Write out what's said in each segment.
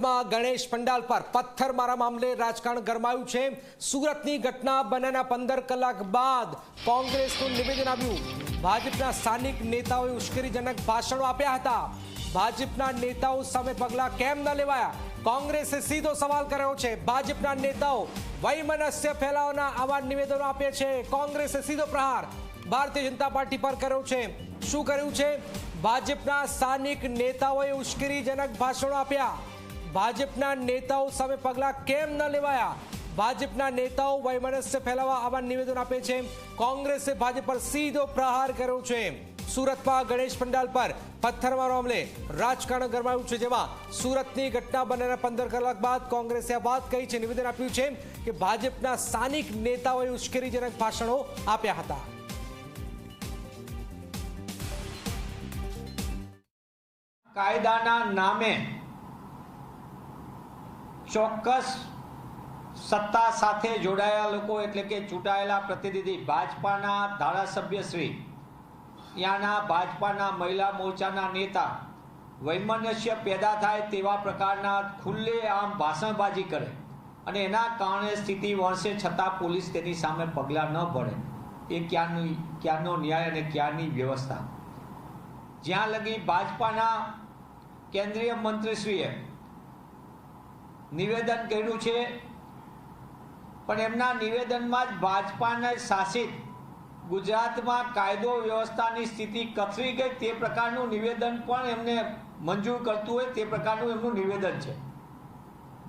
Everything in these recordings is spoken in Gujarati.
સુરતમાં ગણેશ પંડાલ પર પથ્થરમારા મામલે રાજકારણ ગરમાયું છે. સુરતની ઘટના બન્યાના પંદર કલાક બાદ કોંગ્રેસનું નિવેદન આવ્યું. ભાજપના સ્થાનિક નેતાઓએ ઉશ્કેરીજનક ભાષણો આપ્યા હતા. ભાજપના નેતાઓ સામે પગલાં કેમ ન લેવાયા? કોંગ્રેસે સીધો સવાલ કર્યો છે. ભાજપના નેતાઓ વૈમનસ્ય ફેલાવવાના આવા નિવેદનો આપે છે. કોંગ્રેસે સીધો પ્રહાર ભારતીય જનતા પાર્ટી પર કર્યો છે. શું કર્યું છે? ભાજપના સ્થાનિક નેતાઓએ ઉશ્કેરીજનક ભાષણો આપ્યા. ભાજપના નેતાઓ સામે પગલાં કેમ ન લેવાયા? ભાજપના નેતાઓ વૈમનસ્ય ફેલાવવા આવા નિવેદન આપે છે. કોંગ્રેસે ભાજપ પર સીધો પ્રહાર કર્યો છે. સુરતમાં ગણેશ પંડાલ પર પથ્થરમારો મામલે રાજકારણ ગરમાયું છે. જેમાં સુરતની ઘટના બન્યાના પંદર કલાક બાદ કોંગ્રેસે આ વાત કહી છે. નિવેદન આપ્યું છે કે ભાજપના સ્થાનિક નેતાઓએ ઉશ્કેરીજનક ભાષણો આપ્યા હતા. કાયદાના નામે ચોક્કસ સત્તા સાથે જોડાયેલા લોકો એટલે કે ચૂંટાયેલા પ્રતિનિધિ ભાજપાના ધારાસભ્યશ્રી ત્યાંના ભાજપાના મહિલા મોરચાના નેતા વૈમનસ્ય પેદા થાય તેવા પ્રકારના ખુલ્લે આમ ભાષણબાજી કરે અને એના કારણે સ્થિતિ વણસે છતાં પોલીસ તેની સામે પગલાં ન ભરે. એ ક્યાંનું, ક્યાંનો ન્યાય અને ક્યાંની વ્યવસ્થા? જ્યાં લગી ભાજપાના કેન્દ્રીય મંત્રીશ્રીએ નિવેદન કર્યું છે. પણ એમના નિવેદનમાં જ ભાજપાને શાસિત ગુજરાતમાં કાયદો વ્યવસ્થાની સ્થિતિ કથરી ગઈ તે પ્રકારનું નિવેદન પણ એમને મંજૂર કરતું હોય તે પ્રકારનું એમનું નિવેદન છે.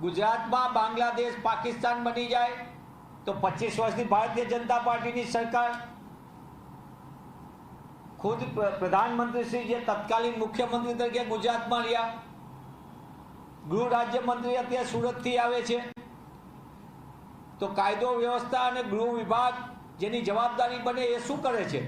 ગુજરાતમાં બાંગ્લાદેશ પાકિસ્તાન બની જાય તો પચીસ વર્ષની ભારતીય જનતા પાર્ટીની સરકાર. ખુદ પ્ર- પ્રધાનમંત્રી શ્રી જે તત્કાલીન મુખ્યમંત્રી તરીકે ગુજરાતમાં રહ્યા ગૃહ રાજ્યમંત્રી અત્યારે સુરતથી આવે છે. તો કાયદો વ્યવસ્થા અને ગૃહ વિભાગ જેની જવાબદારી બને એ શું કરે છે?